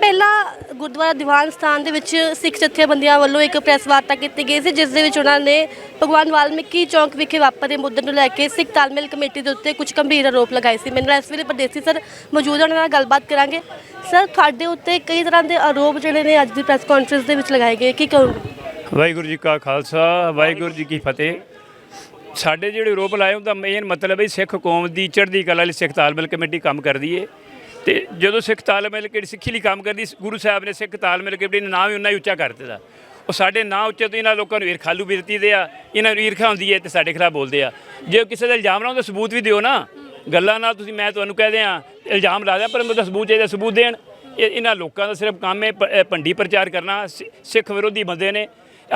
ਪਹਿਲਾਂ ਗੁਰਦੁਆਰਾ ਦੀਵਾਨ ਸਥਾਨ ਦੇ ਵਿੱਚ ਸਿੱਖ ਜਥੇਬੰਦੀਆਂ ਵੱਲੋਂ ਇੱਕ ਪ੍ਰੈਸ ਵਾਰਤਾ ਕੀਤੀ ਗਈ ਸੀ, ਜਿਸ ਦੇ ਵਿੱਚ ਉਹਨਾਂ ਨੇ ਭਗਵਾਨ ਵਾਲਮੀਕੀ ਚੌਂਕ ਵਿਖੇ ਵਾਪਰੇ ਮੁੱਦੇ ਨੂੰ ਲੈ ਕੇ ਸਿੱਖ ਤਾਲਮੇਲ ਕਮੇਟੀ ਦੇ ਉੱਤੇ ਕੁਝ ਗੰਭੀਰ ਆਰੋਪ ਲਗਾਏ ਸੀ। ਮੈਨੂੰ ਇਸ ਵੇਲੇ ਪਰਦੇਸੀ ਸਰ ਮੌਜੂਦ ਉਹਨਾਂ ਨਾਲ ਗੱਲਬਾਤ ਕਰਾਂਗੇ। ਸਰ, ਤੁਹਾਡੇ ਉੱਤੇ ਕਈ ਤਰ੍ਹਾਂ ਦੇ ਆਰੋਪ ਜਿਹੜੇ ਨੇ ਅੱਜ ਦੀ ਪ੍ਰੈਸ ਕਾਨਫਰੰਸ ਦੇ ਵਿੱਚ ਲਗਾਏ ਗਏ, ਕੀ ਕਹੋਗੇ? ਵਾਹਿਗੁਰੂ ਜੀ ਕਾ ਖਾਲਸਾ, ਵਾਹਿਗੁਰੂ ਜੀ ਕੀ ਫਤਿਹ। ਸਾਡੇ ਜਿਹੜੇ ਆਰੋਪ ਲਾਏ, ਉਹਦਾ ਮੇਨ ਮਤਲਬ ਹੈ ਸਿੱਖ ਕੌਮ ਦੀ ਚੜ੍ਹਦੀ ਕਲਾ ਲਈ ਸਿੱਖ ਤਾਲਮੇਲ ਕਮੇਟੀ ਕੰਮ ਕਰਦੀ ਏ। ਤੇ ਜਦੋਂ ਸਿੱਖ ਤਾਲਮੇਲ ਕਿਹੜੀ ਸਿੱਖੀ ਲਈ ਕੰਮ ਕਰਦੀ, ਗੁਰੂ ਸਾਹਿਬ ਨੇ ਸਿੱਖ ਤਾਲਮੇਲ ਕਿਹੜੀ ਦਾ ਨਾਮ ਹੀ ਉਹਨਾਂ ਹੀ ਉੱਚਾ ਕਰ ਦਿੱਤਾ। ਉਹ ਸਾਡੇ ਨਾਂ ਉੱਚੇ ਤੋਂ ਇਹਨਾਂ ਲੋਕਾਂ ਨੂੰ ਈਰਖਾਲੂ ਬਿਰਤੀ ਦੇ ਆ, ਇਹਨਾਂ ਨੂੰ ਈਰਖਾ ਹੁੰਦੀ ਹੈ ਤੇ ਸਾਡੇ ਖਿਲਾਫ ਬੋਲਦੇ ਆ। ਜੇ ਕਿਸੇ ਦਾ ਇਲਜ਼ਾਮ ਲਾਉਣ ਦਾ ਸਬੂਤ ਵੀ ਦਿਓ ਨਾ, ਗੱਲਾਂ ਨਾਲ ਤੁਸੀਂ, ਮੈਂ ਤੁਹਾਨੂੰ ਕਹਿ ਦਿਆਂ, ਇਲਜ਼ਾਮ ਲਾ ਦਿਆਂ, ਪਰ ਮੈਨੂੰ ਸਬੂਤ ਚਾਹੀਦਾ, ਸਬੂਤ ਦੇਣ। ਇਹਨਾਂ ਲੋਕਾਂ ਦਾ ਸਿਰਫ ਕੰਮ ਹੈ, ਪ- ਭੰਡੀ ਪ੍ਰਚਾਰ ਕਰਨਾ, ਸਿ- ਸਿੱਖ ਵਿਰੋਧੀ ਬੰਦੇ ਨੇ।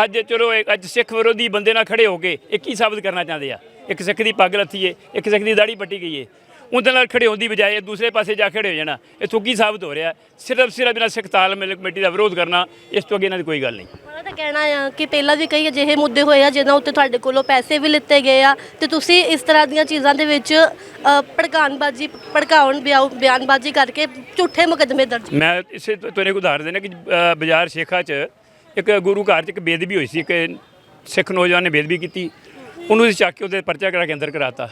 ਅੱਜ ਚਲੋ ਇਹ, ਅੱਜ ਸਿੱਖ ਵਿਰੋਧੀ ਬੰਦੇ ਨਾਲ ਖੜੇ ਹੋ ਕੇ ਇਹ ਕੀ ਸਾਬਤ ਕਰਨਾ ਚਾਹੁੰਦੇ ਆ? ਇੱਕ ਸਿੱਖ ਦੀ ਪੱਗ ਲੱਥੀ ਏ ਇੱਕ ਸਿੱਖ ਦੀ ਦਾੜੀ ਪੱਟੀ ਗਈ ਏ ਉਹਦੇ ਨਾਲ ਖੜੇ ਹੋਣ ਦੀ ਬਜਾਏ ਦੂਸਰੇ ਪਾਸੇ ਜਾ ਖੜੇ ਹੋ ਜਾਣਾ। ਇਥੋਂ ਕੀ ਸਾਬਤ ਹੋ ਰਿਹਾ ਸਿਰਫ ਸਿਰਫ ਇਹਨਾਂ ਸਿੱਖ ਤਾਲਮੇਲ ਕਮੇਟੀ ਦਾ ਵਿਰੋਧ ਕਰਨਾ ਇਸ ਤੋਂ ਅੱਗੇ ਇਹਨਾਂ ਦੀ ਕੋਈ ਗੱਲ ਨਹੀਂ। ਉਹਨਾਂ ਦਾ ਕਹਿਣਾ ਆ ਕਿ ਪਹਿਲਾਂ ਵੀ ਕਈ ਅਜਿਹੇ ਮੁੱਦੇ ਹੋਏ ਆ ਜਿਨ੍ਹਾਂ ਉੱਤੇ ਤੁਹਾਡੇ ਕੋਲੋਂ ਪੈਸੇ ਵੀ ਲਿੱਤੇ ਗਏ ਆ। ਤੇ ਤੁਸੀਂ ਇਸ ਤਰ੍ਹਾਂ ਦੀਆਂ ਚੀਜ਼ਾਂ ਦੇ ਵਿੱਚ ਭੜਕਾਉਣਬਾਜ਼ੀ ਭੜਕਾਉਣ ਬਿਆਨਬਾਜ਼ੀ ਕਰਕੇ ਝੂਠੇ ਮੁਕੱਦਮੇ ਦਰਜ ਮੈਂ ਇਸੇ ਤੋਂ ਇੱਕ ਉਦਾਹਰਨ ਦੇਣਾ ਕਿ ਬਾਜ਼ਾਰ ਸ਼ੇਖਾ 'ਚ ਇੱਕ ਗੁਰੂ ਘਰ 'ਚ ਇੱਕ ਬੇਦਬੀ ਹੋਈ ਸੀ। ਇੱਕ ਸਿੱਖ ਨੌਜਵਾਨ ਨੇ ਬੇਦਬੀ ਕੀਤੀ। ਉਹਨੂੰ ਚੱਕ ਕੇ ਉਹਦੇ ਪਰਚਾ ਕਰਾ ਕੇ ਅੰਦਰ ਕਰਾਤਾ।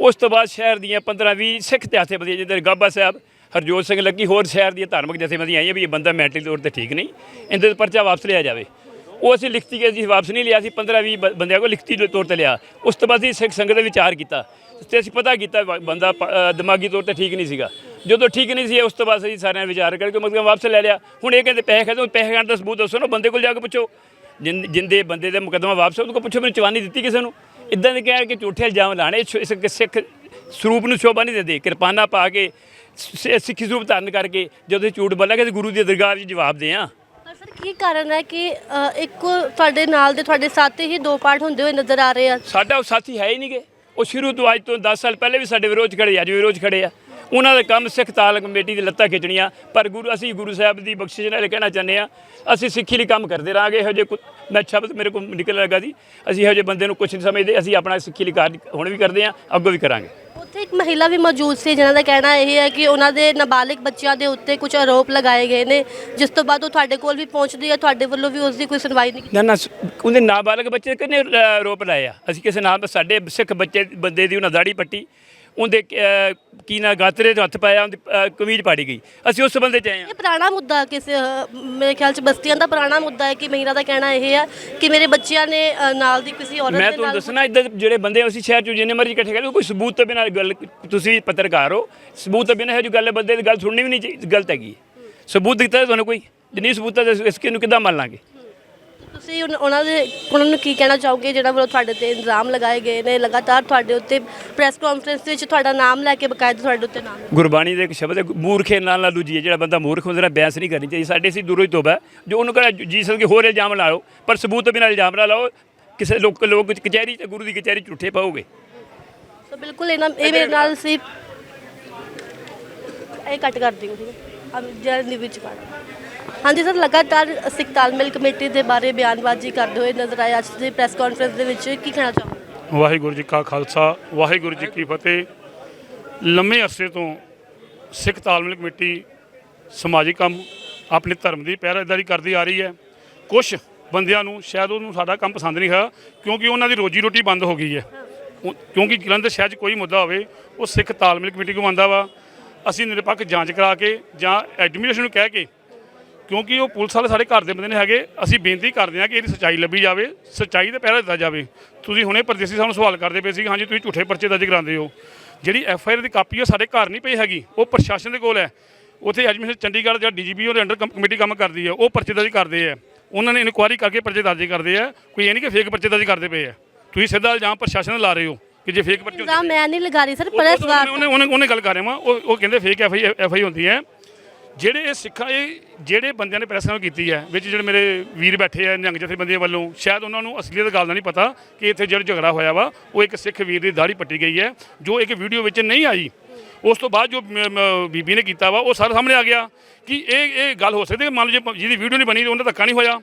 ਉਸ ਤੋਂ ਬਾਅਦ ਸ਼ਹਿਰ ਦੀਆਂ 15 20 ਸਿੱਖ ਜਥੇਬੰਦੀਆਂ, ਜਿੱਦਾਂ ਗਾਬਾ ਸਾਹਿਬ, ਹਰਜੋਤ ਸਿੰਘ ਲੱਗੀ, ਹੋਰ ਸ਼ਹਿਰ ਦੀਆਂ ਧਾਰਮਿਕ ਜਥੇਬੰਦੀਆਂ ਆਈਆਂ ਵੀ ਇਹ ਬੰਦਾ ਮੈਂਟਲੀ ਤੌਰ ਤੇ ਠੀਕ ਨਹੀਂ, ਇਹਦੇ ਤੇ ਪਰਚਾ ਵਾਪਸ ਲਿਆ ਜਾਵੇ। ਉਹ ਅਸੀਂ ਲਿਖਤੀ ਕੇ ਅਸੀਂ ਵਾਪਸ ਨਹੀਂ ਲਿਆ ਸੀ 15 20 ਬ- ਬੰਦਿਆਂ ਕੋਲ ਲਿਖਤੀ ਤੌਰ ਤੇ ਲਿਆ। ਉਸ ਤੋਂ ਬਾਅਦ ਅਸੀਂ ਸਿੱਖ ਸੰਗਤ ਦਾ ਵਿਚਾਰ ਕੀਤਾ। ਤੇ ਅਸੀਂ ਪਤਾ ਕੀਤਾ ਬੰਦਾ ਪ- ਦਿਮਾਗੀ ਤੌਰ ਤੇ ਠੀਕ ਨਹੀਂ ਸੀਗਾ। ਜਦੋਂ ਠੀਕ ਨਹੀਂ ਸੀ, ਉਸ ਤੋਂ ਬਾਅਦ ਅਸੀਂ ਸਾਰਿਆਂ ਵਿਚਾਰ ਕਰਕੇ ਮਤਲਬ ਵਾਪਸ ਲੈ ਲਿਆ। ਹੁਣ ਇਹ ਕਹਿੰਦੇ ਪੈਸੇ ਖਤਮ ਪੈਸੇ ਖਾਣ ਦਾ ਸਬੂਤ ਦੱਸੋ ਨਾ, ਬੰਦੇ ਕੋਲ ਜਾ ਕੇ ਪੁੱਛੋ। ਜਿਨ- ਜਿੰਦੇ ਬੰਦੇ ਦਾ ਮੁਕੱਦਮਾ ਵਾਪਸ ਉਹਨੂੰ ਕੋਲ ਪੁੱਛੋ, ਮੈਨੂੰ ਚਵਾਨੀ ਦਿੱਤੀ ਕਿਸੇ ਨੂੰ। ਇਦਾਂ ਦੇ ਕਹਿ ਕੇ ਝੂਠੇ ਇਲਜ਼ਾਮ ਲਾਣੇ ਇਸ ਸਿੱਖ ਸਰੂਪ ਨੂੰ ਸ਼ੋਭਾ ਨਹੀਂ ਦਿੰਦੇ ਕਿਰਪਾਨਾ ਪਾ ਕੇ ਸਿੱਖੀ ਸਰੂਪ ਧਾਰਨ ਕਰਕੇ ਜਦੋਂ ਝੂਠ ਬੋਲਾਂਗੇ ਤੇ ਗੁਰੂ ਦੀ ਦਰਗਾਹ ਵਿੱਚ ਜਵਾਬ ਦੇ ਆ ਸਰ ਕੀ ਕਾਰਨ ਹੈ ਕਿ ਇੱਕੋ ਤੁਹਾਡੇ ਨਾਲ ਦੇ ਤੁਹਾਡੇ ਸਾਥੀ ਹੀ ਦੋ ਪਾਰਟ ਹੁੰਦੇ ਹੋਏ ਨਜ਼ਰ ਆ ਰਹੇ ਆ? ਸਾਡਾ ਉਹ ਸਾਥੀ ਹੈ ਹੀ ਨਹੀਂਗੇ ਉਹ ਸ਼ੁਰੂ ਤੋਂ ਅੱਜ ਤੋਂ 10 ਸਾਲ ਪਹਿਲੇ ਵੀ ਸਾਡੇ ਵਿਰੋਧ 'ਚ ਖੜੇ ਅੱਜ ਵੀ ਵਿਰੋਧ 'ਚ ਖੜੇ ਆ। ਉਹਨਾਂ ਦਾ ਕੰਮ ਸਿੱਖ ਤਾਲ ਕਮੇਟੀ ਦੀ ਲੱਤਾਂ ਖਿੱਚਣੀਆਂ ਪਰ ਗੁਰੂ ਅਸੀਂ ਗੁਰੂ ਸਾਹਿਬ ਦੀ ਬਖਸ਼ਿਸ਼ ਨਾਲ ਕਹਿਣਾ ਚਾਹੁੰਦੇ ਆ ਅਸੀਂ ਸਿੱਖੀ ਲਈ ਕੰਮ ਕਰਦੇ ਰਹਾਂਗੇ ਇਹੋ ਕੁ- ਮੈਂ ਸ਼ਬਦ ਮੇਰੇ ਕੋਲ ਨਿਕਲ ਲੱਗਾ ਸੀ ਅਸੀਂ ਇਹੋ ਜਿਹੇ ਬੰਦੇ ਨੂੰ ਕੁਝ ਨਹੀਂ ਸਮਝਦੇ ਅਸੀਂ ਆਪਣਾ ਸਿੱਖੀ ਲਈ ਕਾਰਜ ਹੁਣ ਵੀ ਕਰਦੇ ਆ ਅੱਗੋਂ ਵੀ ਕਰਾਂਗੇ। ਉੱਥੇ ਇੱਕ ਮਹਿਲਾ ਵੀ ਮੌਜੂਦ ਸੀ ਜਿਨ੍ਹਾਂ ਦਾ ਕਹਿਣਾ ਇਹ ਹੈ ਕਿ ਉਹਨਾਂ ਦੇ ਨਾਬਾਲਿਗ ਬੱਚਿਆਂ ਦੇ ਉੱਤੇ ਕੁਝ ਆਰੋਪ ਲਗਾਏ ਗਏ ਨੇ ਜਿਸ ਤੋਂ ਬਾਅਦ ਉਹ ਤੁਹਾਡੇ ਕੋਲ ਵੀ ਪਹੁੰਚਦੀ ਹੈ ਤੁਹਾਡੇ ਵੱਲੋਂ ਵੀ ਉਸ ਦੀ ਕੋਈ ਸੁਣਵਾਈ ਨਹੀਂ ਕੀਤੀ। ਨਾ ਨਾ ਉਹਦੇ ਨਾਬਾਲਗ ਬੱਚੇ ਕਿੰਨੇ ਅ, ਰੋਪ ਲਾਏ ਆ? ਅਸੀਂ ਕਿਸੇ ਨਾਲ ਸਾਡੇ ਸਿੱਖ ਬੱਚੇ ਬੰਦੇ ਦੀ ਉਹਨਾਂ ਦਾੜੀ ਪੱਟੀ ਉਹਦੇ ਕੀ ਨਾ ਗਾਤਰੇ ਤੇ ਹੱਥ ਪਾਇਆ ਉਹਦੀ ਕਮੀਜ਼ ਪਾੜੀ ਗਈ। ਅਸੀਂ ਉਸ ਬੰਦੇ ਚ ਆਏ ਆ ਇਹ ਪੁਰਾਣਾ ਮੁੱਦਾ ਕਿਸੇ ਮੇਰੇ ਖਿਆਲ ਚ ਬਸਤੀਆਂ ਦਾ ਪੁਰਾਣਾ ਮੁੱਦਾ ਹੈ ਕਿ ਮਹਿਲਾ ਦਾ ਕਹਿਣਾ ਇਹ ਹੈ ਕਿ ਮੇਰੇ ਬੱਚਿਆਂ ਨੇ ਅ, ਨਾਲ ਦੀ ਕਿਸੇ ਔਰਤ ਮੈਂ ਦੇ ਤੁਹਾਨੂੰ ਨਾਲ ਦੱਸਣਾ ਇੱਧਰ ਜਿਹੜੇ ਬੰਦੇ ਅਸੀਂ ਸ਼ਹਿਰ ਚ ਜਿੰਨੇ ਮਰਜ਼ੀ ਇਕੱਠੇ ਕਰੇ ਕੋਈ ਸਬੂਤ ਤੋਂ ਬਿਨਾਂ ਗੱਲ ਤੁਸੀਂ ਪੱਤਰਕਾਰ ਹੋ ਸਬੂਤ ਤੋਂ ਬਿਨਾਂ ਇਹ ਜੋ ਗੱਲ ਹੈ, ਬੰਦੇ ਦੀ ਗੱਲ ਸੁਣਨੀ ਵੀ ਨਹੀਂ ਚਾਹੀ- ਗਲਤ ਹੈਗੀ ਸਬੂਤ ਦਿੱਤਾ ਤੁਹਾਨੂੰ ਕੋਈ ਜੇ ਨਹੀਂ ਸਬੂਤ ਤਾਂ ਇਸ ਕਿਨੂੰ ਕਿੱਦਾਂ ਮੰਨ ਲਾਂਗੇ? ਤੁਸੀਂ ਉਨ- ਉਹਨਾਂ ਦੇ ਉਹਨਾਂ ਨੂੰ ਕੀ ਕਹਿਣਾ ਚਾਹੋਗੇ ਜਿਹੜਾ ਵੱਲੋਂ ਤੁਹਾਡੇ ਤੇ ਇਲਜ਼ਾਮ ਲਗਾਏ ਗਏ ਨੇ? ਲਗਾਤਾਰ ਤੁਹਾਡੇ ਉੱਤੇ ਪ੍ਰੈਸ ਕਾਨਫਰੰਸ ਵਿੱਚ ਤੁਹਾਡਾ ਨਾਮ ਲੈ ਕੇ ਬਕਾਇਦਾ ਤੁਹਾਡੇ ਉੱਤੇ ਨਾਮ ਗੁਰਬਾਣੀ ਦੇ ਇੱਕ ਸ਼ਬਦ ਹੈ ਮੂਰਖੇ ਨਾਲ ਨਾ ਦੂਜੀ ਜਿਹੜਾ ਬੰਦਾ ਮੂਰਖ ਹੁੰਦਾ ਨਾ ਬਿਆਸ ਨਹੀਂ ਕਰਨੀ ਚਾਹੀਦੀ। ਸਾਡੇ ਸੀ ਦੂਰੋਂ ਹੀ ਤੋਬਾ ਹੈ। ਜੋ ਉਹਨੂੰ ਕਹਿੰਦਾ ਜੀ ਸਕੇ ਹੋਰ ਇਲਜ਼ਾਮ ਲਾ ਲਓ ਪਰ ਸਬੂਤ ਤੋਂ ਬਿਨਾਂ ਇਲਜ਼ਾਮ ਨਾ ਲਾਓ ਕਿਸੇ ਲੋਕ ਲੋਕ ਕਚਹਿਰੀ ਤੇ ਗੁਰੂ ਦੀ ਕਚਹਿਰੀ ਝੂਠੇ ਪਾਓਗੇ। ਸੋ ਬਿਲਕੁਲ ਇਹਨਾਂ ਇਹ ਮੇਰੇ ਨਾਲ ਸੀ। ਇਹ ਕੱਟ ਕਰ ਦਿਓ ਠੀਕ ਹੈ ਅਬ ਜਲਦੀ ਵਿੱਚ ਪਾ ਹਾਂਜੀ ਸਰ, ਲਗਾਤਾਰ ਸਿੱਖ ਤਾਲਮੇਲ ਕਮੇਟੀ ਦੇ ਬਾਰੇ ਬਿਆਨਬਾਜ਼ੀ ਕਰਦੇ ਹੋਏ ਨਜ਼ਰ ਆਏ। ਅੱਜ ਦੀ ਪ੍ਰੈਸ ਕਾਨਫਰੰਸ ਦੇ ਵਿੱਚ ਕੀ ਕਹਿਣਾ ਚਾਹੋਗੇ? ਵਾਹਿਗੁਰੂ ਜੀ ਕਾ ਖਾਲਸਾ, ਵਾਹਿਗੁਰੂ ਜੀ ਕੀ ਫਤਿਹ। ਲੰਮੇ ਅਰਸੇ ਤੋਂ ਸਿੱਖ ਤਾਲਮੇਲ ਕਮੇਟੀ ਸਮਾਜਿਕ ਕੰਮ ਆਪਣੇ ਧਰਮ ਦੀ ਪਹਿਰਾਦਾਰੀ ਕਰਦੀ ਆ ਰਹੀ ਹੈ। ਕੁਝ ਬੰਦਿਆਂ ਨੂੰ, ਸ਼ਾਇਦ ਉਹਨੂੰ ਸਾਡਾ ਕੰਮ ਪਸੰਦ ਨਹੀਂ ਹੈ, ਕਿਉਂਕਿ ਉਹਨਾਂ ਦੀ ਰੋਜੀ ਰੋਟੀ ਬੰਦ ਹੋ ਗਈ ਹੈ। ਕਿਉਂਕਿ ਜਲੰਧਰ ਸ਼ਹਿਰ 'ਚ ਕੋਈ ਮੁੱਦਾ ਹੋਵੇ, ਉਹ ਸਿੱਖ ਤਾਲਮੇਲ ਕਮੇਟੀ ਕੋਲ ਆਉਂਦਾ ਵਾ। ਅਸੀਂ ਨਿਰਪੱਖ ਜਾਂਚ ਕਰਾ ਕੇ ਜਾਂ ਐਡਮਿਨਿਸਟ੍ਰੇਸ਼ਨ ਨੂੰ ਕਹਿ ਕੇ ਕਿਉਂਕਿ ਉਹ ਪੁਲਿਸ ਵਾਲੇ ਸਾਡੇ ਘਰ ਦੇ ਬੰਦੇ ਨੇ ਹੈਗੇ ਅਸੀਂ ਬੇਨਤੀ ਕਰਦੇ ਹਾਂ ਕਿ ਇਹਦੀ ਸੱਚਾਈ ਲੱਭੀ ਜਾਵੇ ਸੱਚਾਈ ਤੇ ਪਹਿਰਾ ਦਿੱਤਾ ਜਾਵੇ। ਤੁਸੀਂ ਹੁਣੇ ਪਰਦੇਸੀ ਸਾਨੂੰ ਸਵਾਲ ਕਰਦੇ ਪਏ ਸੀ ਕਿ ਹਾਂਜੀ ਤੁਸੀਂ ਝੂਠੇ ਪਰਚੇ ਦਰਜ ਕਰਾਉਂਦੇ ਹੋ। ਜਿਹੜੀ ਐਫ ਆਈ ਆਰ ਦੀ ਕਾਪੀ ਹੈ ਸਾਡੇ ਘਰ ਨਹੀਂ ਪਈ ਹੈਗੀ ਉਹ ਪ੍ਰਸ਼ਾਸਨ ਦੇ ਕੋਲ ਹੈ। ਉੱਥੇ ਐਡਮਿਨਿਸਟ੍ਰੇਸ਼ਨ ਚੰਡੀਗੜ੍ਹ ਜਿਹੜਾ ਡੀਜੀਪੀ ਉਹਦੇ ਅੰਡਰ ਕਮੇਟੀ ਕੰਮ ਕਰਦੀ ਹੈ ਉਹ ਪਰਚੇ ਦਰਜ ਕਰਦੇ ਆ। ਉਹਨਾਂ ਨੇ ਇਨਕੁਆਇਰੀ ਕਰਕੇ ਪਰਚੇ ਦਰਜ ਕਰਦੇ ਆ ਕੋਈ ਇਹ ਨਹੀਂ ਕਿ ਫੇਕ ਪਰਚੇ ਦਰਜ ਕਰਦੇ ਪਏ ਆ। ਤੁਸੀਂ ਸਿੱਧਾ ਇਲਜ਼ਾਮ ਪ੍ਰਸ਼ਾਸਨ ਤੇ ਲਾ ਰਹੇ ਹੋ ਕਿ ਜੇ ਫੇਕ ਪਰਚੇ ਇਲਜ਼ਾਮ ਮੈਂ ਨਹੀਂ ਲਗਾ ਰਹੀ ਸਰ ਉਹ- ਪ੍ਰੈਸ ਉਹ- ਵਾਰ ਉਹਨੇ ਉਹਨੇ ਗੱਲ ਕਰ ਰਿਹਾ ਵਾਂ ਉਹ ਉਹ ਕਹਿੰਦੇ fake F I F I ਹੁੰਦੀ ਹੈ। ਜਿਹੜੇ ਇਹ ਸਿੱਖਾਂ, ਇਹ ਜਿਹੜੇ ਬੰਦਿਆਂ ਨੇ ਪ੍ਰੈਸ ਨਾਲ ਕੀਤੀ ਹੈ, ਵਿੱਚ ਜਿਹੜੇ ਮੇਰੇ ਵੀਰ ਬੈਠੇ ਆ ਨਿਹੰਗ ਜਥੇਬੰਦੀਆਂ ਵੱਲੋਂ, ਸ਼ਾਇਦ ਉਹਨਾਂ ਨੂੰ ਅਸਲੀਅਤ ਗੱਲ ਦਾ ਨਹੀਂ ਪਤਾ ਕਿ ਇੱਥੇ ਜਿਹੜਾ ਝਗੜਾ ਹੋਇਆ ਵਾ, ਉਹ ਇੱਕ ਸਿੱਖ ਵੀਰ ਦੀ ਦਾੜੀ ਪੱਟੀ ਗਈ ਹੈ, ਜੋ ਇੱਕ ਵੀਡੀਓ ਵਿੱਚ ਨਹੀਂ ਆਈ। ਉਸ ਤੋਂ ਬਾਅਦ ਜੋ ਬੀਬੀ ਨੇ ਕੀਤਾ ਵਾ, ਉਹ ਸਾਰੇ ਸਾਹਮਣੇ ਆ ਗਿਆ ਕਿ ਇਹ ਇਹ ਗੱਲ ਹੋ ਸਕਦੀ ਹੈ ਮੰਨ ਲਓ ਜੇ ਜਿਹਦੀ ਵੀਡੀਓ ਨਹੀਂ ਬਣੀ ਤੇ ਉਹਦਾ ਧੱਕਾ ਨਹੀਂ ਹੋਇਆ।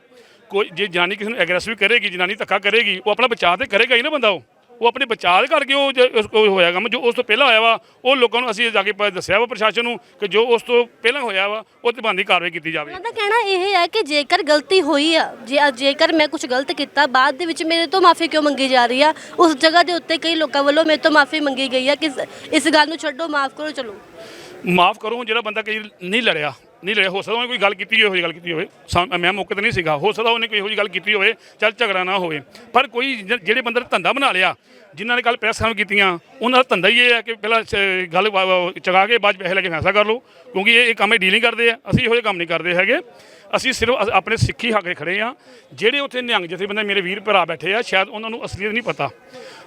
ਕੋਈ ਜੇ ਜਾਨੀ ਕਿਸੇ ਨੂੰ ਐਗਰੈਸਿਵ ਕਰੇਗੀ, ਜਨਾਨੀ ਧੱਕਾ ਕਰੇਗੀ, ਉਹ ਆਪਣਾ ਬਚਾਅ ਤੇ ਕਰੇਗਾ ਹੀ ਨਾ ਬੰਦਾ ਉਹ। ਉਹ ਆਪਣੇ ਬਚਾਅ ਕਰਕੇ ਉਹ ਜ- ਉਸ ਕੋਲ ਹੋਇਆ ਕੰਮ, ਜੋ ਉਸ ਤੋਂ ਪਹਿਲਾਂ ਹੋਇਆ ਵਾ, ਉਹ ਲੋਕਾਂ ਨੂੰ ਅਸੀਂ ਜਾ ਕੇ ਪ- ਦੱਸਿਆ ਵਾ ਪ੍ਰਸ਼ਾਸਨ ਨੂੰ ਕਿ ਜੋ ਉਸ ਤੋਂ ਪਹਿਲਾਂ ਹੋਇਆ ਵਾ, ਉਹ ਤੇ ਬੰਦੀ ਕਾਰਵਾਈ ਕੀਤੀ ਜਾਵੇ। ਉਹਨਾਂ ਦਾ ਕਹਿਣਾ ਇਹ ਹੈ ਕਿ ਜੇਕਰ ਗਲਤੀ ਹੋਈ ਆ, ਜੇ ਜੇਕਰ ਮੈਂ ਕੁਝ ਗਲਤ ਕੀਤਾ, ਬਾਅਦ ਦੇ ਵਿੱਚ ਮੇਰੇ ਤੋਂ ਮਾਫੀ ਕਿਉਂ ਮੰਗੀ ਜਾ ਰਹੀ ਆ? ਉਸ ਜਗ੍ਹਾ ਦੇ ਉੱਤੇ ਕਈ ਲੋਕਾਂ ਵੱਲੋਂ ਮੇਰੇ ਤੋਂ ਮਾਫੀ ਮੰਗੀ ਗਈ ਆ ਕਿ ਇਸ- ਇਸ ਗੱਲ ਨੂੰ ਛੱਡੋ, ਮਾਫ ਕਰੋ, ਚਲੋ। ਮਾਫ ਕਰੋ, ਜਿਹੜਾ ਬੰਦਾ ਕਈ ਨਹੀਂ ਲੜਿਆ ਨਹੀਂ ਲੜਿਆ, ਹੋ ਸਕਦਾ ਉਹਨੇ ਕੋਈ ਗੱਲ ਕੀਤੀ ਹੋਵੇ ਇਹੋ ਜਿਹੀ ਗੱਲ ਕੀਤੀ ਹੋਵੇ। ਮੈਂ ਮੌਕੇ ਤੇ ਨਹੀਂ ਸੀਗਾ। ਹੋ ਸਕਦਾ ਉਹਨੇ ਕੋਈ ਇਹੋ ਜਿਹੀ ਗੱਲ ਕੀਤੀ ਹੋਵੇ, ਚੱਲ ਝਗੜਾ ਨਾ ਹੋਵੇ। ਪਰ ਕੋਈ ਜਿਹੜੇ ਬੰਦੇ ਨੇ ਧੰਦਾ ਬਣਾ ਲਿਆ, ਜਿਨ੍ਹਾਂ ਨੇ ਕੱਲ ਪ੍ਰੈਸ ਕਾਨਫਰੰਸ ਕੀਤੀਆਂ, ਉਹਨਾਂ ਦਾ ਧੰਦਾ ਹੀ ਇਹ ਹੈ ਕਿ ਪਹਿਲਾਂ ਗੱਲ ਵਾ- ਚਗਾ ਕੇ ਬਾਅਦ 'ਚ ਪੈਸੇ ਲੈ ਕੇ ਫੈਸਲਾ ਕਰ ਲਓ। ਕਿਉਂਕਿ ਇਹ ਇਹ ਕੰਮ ਇਹ ਡੀਲਿੰਗ ਕਰਦੇ ਆ। ਅਸੀਂ ਇਹੋ ਜਿਹੇ ਕੰਮ ਨਹੀਂ ਕਰਦੇ ਹੈਗੇ। ਅਸੀਂ ਸਿਰਫ ਅਸ- ਆਪਣੇ ਸਿੱਖੀ ਹੱਕ 'ਤੇ ਖੜੇ ਆ। ਜਿਹੜੇ ਉੱਥੇ ਨਿਹੰਗ ਜਥੇਬੰਦੇ ਮੇਰੇ ਵੀਰ ਭਰਾ ਬੈਠੇ ਆ, ਸ਼ਾਇਦ ਉਹਨਾਂ ਨੂੰ ਅਸਲੀਅਤ ਨਹੀਂ ਪਤਾ।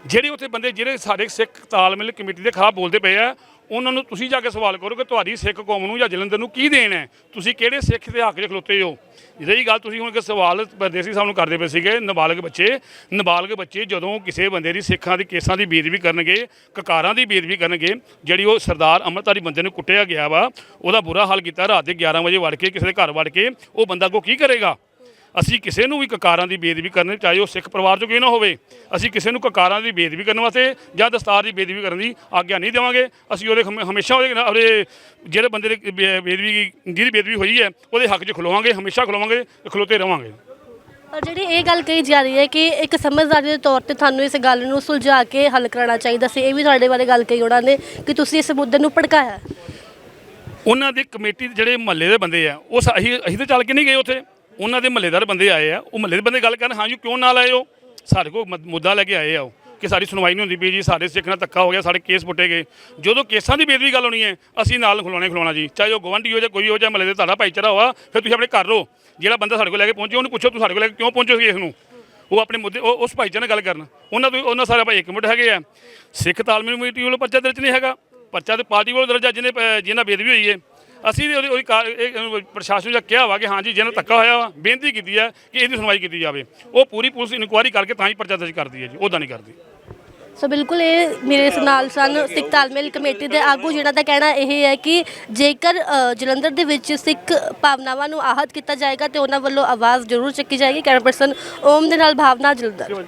ਜਿਹੜੇ ਉੱਥੇ ਬੰਦੇ, ਜਿਹੜੇ ਸਾਡੇ ਸਿੱਖ ਤਾਲਮੇਲ ਕਮੇਟੀ ਦੇ ਖਿਲਾਫ ਬੋਲਦੇ ਪਏ ਆ ਉਹਨਾਂ ਨੂੰ ਤੁਸੀਂ ਜਾ ਕੇ ਸਵਾਲ ਕਰੋ ਕਿ ਤੁਹਾਡੀ ਸਿੱਖ ਕੌਮ ਨੂੰ ਜਾਂ ਜਲੰਧਰ ਨੂੰ ਕੀ ਦੇਣ ਹੈ? ਤੁਸੀਂ ਕਿਹੜੇ ਸਿੱਖ ਦੇ ਹੱਕ 'ਚ ਖਲੋਤੇ ਹੋ? ਰਹੀ ਗੱਲ ਤੁਸੀਂ ਹੁਣ ਕਿ ਸਵਾਲ ਪਰਦੇਸੀ ਸਾਹਿਬ ਨੂੰ ਕਰਦੇ ਪਏ ਸੀਗੇ, ਨਾਬਾਲਗ ਬੱਚੇ। ਨਾਬਾਲਗ ਬੱਚੇ ਜਦੋਂ ਕਿਸੇ ਬੰਦੇ ਦੀ ਸਿੱਖਾਂ ਦੀ ਕੇਸਾਂ ਦੀ ਬੇਦਬੀ ਕਰਨਗੇ, ਕਕਾਰਾਂ ਦੀ ਬੇਦਬੀ ਕਰਨਗੇ, ਜਿਹੜੀ ਉਹ ਸਰਦਾਰ ਅੰਮ੍ਰਿਤਧਾਰੀ ਬੰਦੇ ਨੂੰ ਕੁੱਟਿਆ ਗਿਆ ਵਾ, ਉਹਦਾ ਬੁਰਾ ਹਾਲ ਕੀਤਾ, ਰਾਤ ਦੇ 11 ਵਜੇ ਵੜ ਕੇ, ਕਿਸੇ ਦੇ ਘਰ ਵੜ ਕੇ, ਉਹ ਬੰਦਾ ਕੋ ਕੀ ਕਰੇਗਾ? ਅਸੀਂ ਕਿਸੇ ਨੂੰ ਵੀ ਕਕਾਰਾਂ ਦੀ ਬੇਦਬੀ ਕਰਨੀ ਚਾਹੇ ਉਹ ਸਿੱਖ ਪਰਿਵਾਰ ਚੋਂ ਕਿਉਂ ਨਾ ਹੋਵੇ ਅਸੀਂ ਕਿਸੇ ਨੂੰ ਕਕਾਰਾਂ ਦੀ ਬੇਦਬੀ ਕਰਨ ਵਾਸਤੇ ਜਾਂ ਦਸਤਾਰ ਦੀ ਬੇਦਬੀ ਕਰਨ ਦੀ ਆਗਿਆ ਨਹੀਂ ਦੇਵਾਂਗੇ। ਅਸੀਂ ਉਹਦੇ ਹਮੇ- ਹਮੇਸ਼ਾ ਉਹਦੇ ਉਹਦੇ ਜਿਹੜੇ ਬੰਦੇ ਦੀ ਬੇਦਬੀ ਜਿਹਦੀ ਬੇਦਬੀ ਹੋਈ ਹੈ ਉਹਦੇ ਹੱਕ 'ਚ ਖਲੋਵਾਂਗੇ ਹਮੇਸ਼ਾ ਖਲੋਵਾਂਗੇ ਖਲੋਤੇ ਰਵਾਂਗੇ। ਪਰ ਜਿਹੜੀ ਇਹ ਗੱਲ ਕਹੀ ਜਾ ਰਹੀ ਹੈ ਕਿ ਇੱਕ ਸਮਝਦਾਰੀ ਦੇ ਤੌਰ ਤੇ ਤੁਹਾਨੂੰ ਇਸ ਗੱਲ ਨੂੰ ਸੁਲਝਾ ਕੇ ਹੱਲ ਕਰਾਉਣਾ ਚਾਹੀਦਾ ਸੀ ਇਹ ਵੀ ਤੁਹਾਡੇ ਬਾਰੇ ਗੱਲ ਕਹੀ ਉਹਨਾਂ ਨੇ ਕਿ ਤੁਸੀਂ ਇਸ ਮੁੱਦੇ ਨੂੰ ਭੜਕਾਇਆ। ਉਹਨਾਂ ਦੇ ਕਮੇਟੀ ਜਿਹੜੇ ਮਹੱਲੇ ਦੇ ਬੰਦੇ ਆ ਉਹ ਅਸੀਂ ਅਸੀਂ ਤਾਂ ਚੱਲ ਕੇ ਨਹੀਂ ਗਏ ਉੱਥੇ। ਉਹਨਾਂ ਦੇ ਮਹੱਲੇਦਾਰ ਬੰਦੇ ਆਏ ਆ, ਉਹ ਮਹੱਲੇ ਦੇ ਬੰਦੇ ਗੱਲ ਕਰਨ, ਹਾਂ ਜੀ, ਕਿਉਂ ਨਾਲ ਆਏ ਹੋ? ਸਾਡੇ ਕੋਲ ਮ- ਮੁੱਦਾ ਲੈ ਕੇ ਆਏ ਆ ਉਹ, ਕਿ ਸਾਡੀ ਸੁਣਵਾਈ ਨਹੀਂ ਹੁੰਦੀ ਪਈ ਜੀ, ਸਾਡੇ ਸਿੱਖ ਨਾਲ ਧੱਕਾ ਹੋ ਗਿਆ, ਸਾਡੇ ਕੇਸ ਪੁੱਟੇ ਗਏ। ਜਦੋਂ ਕੇਸਾਂ ਦੀ ਬੇਦਵੀ ਗੱਲ ਹੋਣੀ ਹੈ, ਅਸੀਂ ਨਾਲ ਖਲੋਣੇ ਖਲੋਣਾ ਜੀ, ਚਾਹੇ ਉਹ ਗਵੰਡੀ ਹੋ ਜਾਂ ਕੋਈ ਹੋ, ਜਾਂ ਮਹੱਲੇ ਦੇ ਤੁਹਾਡਾ ਭਾਈਚਾਰਾ ਹੋਆ, ਫਿਰ ਤੁਸੀਂ ਆਪਣੇ ਘਰ ਰਹੋ। ਜਿਹੜਾ ਬੰਦਾ ਸਾਡੇ ਕੋਲ ਲੈ ਕੇ ਪਹੁੰਚੇ, ਉਹਨੂੰ ਪੁੱਛੋ, ਤੂੰ ਸਾਡੇ ਕੋਲ ਲੈ ਕੇ ਕਿਉਂ ਪਹੁੰਚੇ ਸੀ ਇਸ ਨੂੰ? ਉਹ ਆਪਣੇ ਮੁੱਦੇ, ਉਹ, ਉਸ ਭਾਈਚਾਰੇ ਨਾਲ ਗੱਲ ਕਰਨ। ਉਹਨਾਂ ਤੋਂ, ਉਹਨਾਂ ਸਾਰੇ ਭਾਈ ਇੱਕ ਮੁੱਢ ਹੈਗੇ ਆ। ਸਿੱਖ ਤਾਲਮੇਲ ਕਮੇਟੀ ਵੱਲੋਂ ਪਰਚਾ ਦਰਜ ਨਹੀਂ ਹੈਗਾ। ਪਰਚਾ ਤੇ ਪਾਰਟੀ ਵੱਲੋਂ ਦਰਜ ਆ, ਜਿਹਨੇ ਪ- ਜਿਹਨਾਂ ਬੇਦਬੀ ਹੋਈ ਹੈ। ਅਸੀਂ ਉਹਦੀ ਉਹਦੀ ਕਾਰ- ਇਹ ਇਹਨੂੰ ਪ੍ਰਸ਼ਾਸਨ ਨੂੰ ਕਿਹਾ ਵਾ ਕਿ ਹਾਂਜੀ ਜਿਹਨਾਂ ਧੱਕਾ ਹੋਇਆ ਵਾ ਬੇਨਤੀ ਕੀਤੀ ਹੈ ਕਿ ਇਹਦੀ ਸੁਣਵਾਈ ਕੀਤੀ ਜਾਵੇ। ਉਹ ਪੂਰੀ ਪੁਲਿਸ ਇਨਕੁਆਇਰੀ ਕਰਕੇ ਤਾਂ ਹੀ ਪਰਚਾ ਦਰਜ ਕਰਦੀ ਹੈ ਜੀ ਉਹਦਾ ਨਹੀਂ ਕਰਦੀ। ਸੋ ਬਿਲਕੁਲ ਇਹ ਮੇਰੇ ਇਸ ਨਾਲ ਸਨ ਸਿੱਖ ਤਾਲਮੇਲ ਕਮੇਟੀ ਦੇ ਆਗੂ ਜਿਹਨਾਂ ਦਾ ਕਹਿਣਾ ਇਹ ਹੈ ਕਿ ਜੇਕਰ ਅ, ਜਲੰਧਰ ਦੇ ਵਿੱਚ ਸਿੱਖ ਭਾਵਨਾਵਾਂ ਨੂੰ ਆਹਤ ਕੀਤਾ ਜਾਏਗਾ ਤੇ ਉਹਨਾਂ ਵੱਲੋਂ ਆਵਾਜ਼ ਜ਼ਰੂਰ ਚੱਕੀ ਜਾਏਗੀ। ਕੈਮਰਾ ਪਰਸਨ ਓਮ ਦੇ ਨਾਲ ਭਾਵਨਾ ਜਲੰਧਰ।